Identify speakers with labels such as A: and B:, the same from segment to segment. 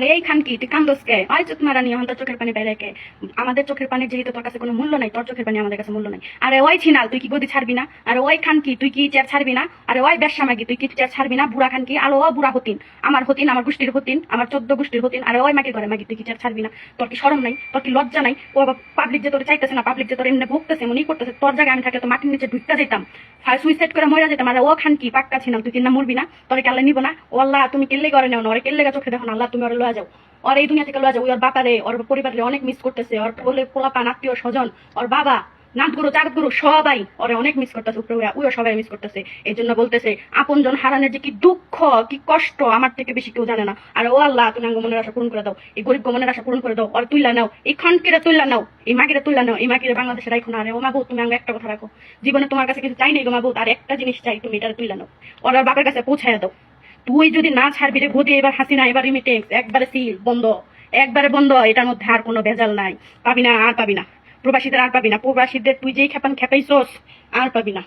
A: আর এই খান কি? তুই কান্দোস আয় চোখ মারা নিয়ে তোর চোখের পানি বেড়ে আমাদের চোখের পানি যেহেতু তোর কাছে কোনো মূল্য নাই, তোর চোখের পানি আমাদের কাছে মূল্য নাই। আরে ওই ছিনাল, তুই কি গদি ছাড়বি না? আরে ওই খান কি? তুই কি চেয়ার ছাড়বি না? আরে ওই ব্যবসা মাগি, তুই কি চেয়ার ছাড়বি না? বুড়া খান কি? আলো ও বুড়া হতিন, আমার হতিন, আমার গোষ্ঠীর হতিন, আমার চোদ্দ গোষ্ঠীর হতিন। আরে ওই মাগি করে মাগি, তুই কি চেয়ার ছাড়বি না? তোর কি সরম নাই? তোর কি লজ্জা নাই? ও পাবলিক যে তোর চাইতেছে না পাবলিক যে তোর এমনি ভুগতেছে মনে করতেছে, তোর জায়গায় আমি থাকলে তো মাটির নিচে ঢুকতে যেতাম সুইসাইড করে মরে যেতাম আরে ও খান কি? পাক্কা ছিলাম তুই কিনা মরবি না? তোর কেল্লা নিব না? ও আল্লাহ, তুমি কেল্লে করে নেও না, ওরে কেল্লে চোখে দেখো না, আল্লাহ, তুমি ওরে লয়ে যাও। ওর এই দুনিয়া থেকে লয়ে যাও ওর বাপারে ওর পরিবারে অনেক মিস করতেছে। ওর বলে পোলাপান, আত্মীয় স্বজন, ওর বাবা নাথ গুরু চাঁদ গুরু সবাই ওরে অনেক মিস করতেছে উপরে উইও সবাই মিস করতেছে। এই জন্য বলতেছে, আপনজন হারানোর যে কি দুঃখ, কি কষ্ট আমার থেকে বেশি কেউ জানে না। আর ও আল্লাহ, তুমি আঙ্গ মনের আশা পূরণ করে দাও। এই গরিব মনের আশা পূরণ করে দাও। আর তুইলা নাও। এই খনকিরে তুইলা নাও। এই মাগিরে তুইলা নাও। এই মাগিরে বাংলাদেশে রাখো না। আরে ও মাবু তুমি আঙ্গ একটা কথা রাখো। জীবনে তোমার কাছে কিছু চাই নাই গো মাবু আর একটা জিনিস চাই, তুমি এটা তুইলা নাও। ওর আর বাপের কাছে পৌঁছায় দাও। তুই যদি না ছাড়বি রে গতি এবার হাসিনা, এবার রিমিটেক্স একবারে সিল বন্ধ। একবারে বন্ধ, এটার মধ্যে আর কোনো ভেজাল নাই। পাবি না, আর পাবি না। প্রবাসীদের আর পাবি না। প্রবাসীদের তুই যেই খেপান খেপাইছস, আর পাবি না।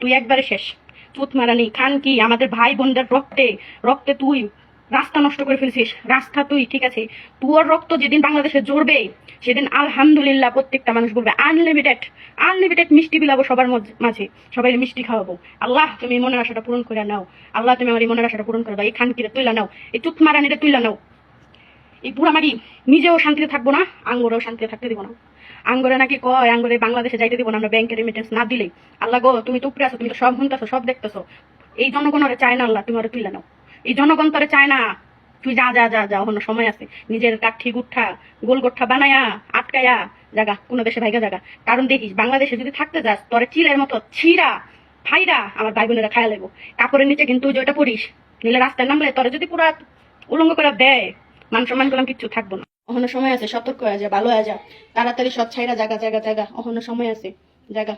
A: তুই একবারে শেষ। চুত মারানি খান কি আমাদের ভাই বোনদের রক্তে রক্তে তুই রাস্তা নষ্ট করে ফেলছিস। রাস্তা তুই, ঠিক আছে? তোর রক্ত যেদিন বাংলাদেশে জড়বে সেদিন আলহামদুলিল্লাহ প্রত্যেকটা মানুষ বলবে আনলিমিটেড আনলিমিটেড মিষ্টি বিলাবো সবার মাঝে। সবাই মিষ্টি খাওয়াবো। আল্লাহ, তুমি মনের আশাটা পূরণ করে নাও। আল্লাহ, তুমি আমার এই মনের আশাটা পূরণ করে দাও। এই খানকিরে তুইলা নাও। এই চুত মারানিটা তুইলা নাও। এই বুড়া মারি নিজেও শান্তিতে থাকব না, আঙ্গরেও শান্তিতে থাকতে দিব না। আঙ্গরে নাকি কয়, আঙ্গরে বাংলাদেশে যাইতে দিব না আমরা, ব্যাংকের রেমিটেন্স না দিলে আল্লাহ গো, তুমি তো উপরে আছো, তুমি তো সব শুনতেছো, সব দেখতেছো। এই জনগণ ওরে চায় না আল্লাহ, তুমি ওরে তুইলা নাও। এই জনগণ তোরে চায় না। তুই যা যা যা যা, অন্য সময় আছে। নিজের কাঠি গুঠা গোল গোঠা বানায়া, আটকায়া জাগা, কোনো দেশে ভাইগা জাগা। কারণ দেখিস, বাংলাদেশে যদি থাকতে যাস, তোরে চিলের মতো ছিঁড়া ফাইরা আমার ভাই বোনেরা খায়া লাগবো কাপড়ের নিচে কিন্তু যেটা পড়িস নিলে রাস্তায় নামলে তোরে যদি পুরা উলঙ্গ করে দেয়, মান সম্মান করলাম কিচ্ছু থাকব না। অহনো সময় আছে, সতর্ক হয়ে যা, ভালো হয়ে যা। তাড়াতাড়ি সব ছাইরা জায়গা জায়গা জায়গা অহনো সময় আছে জায়গা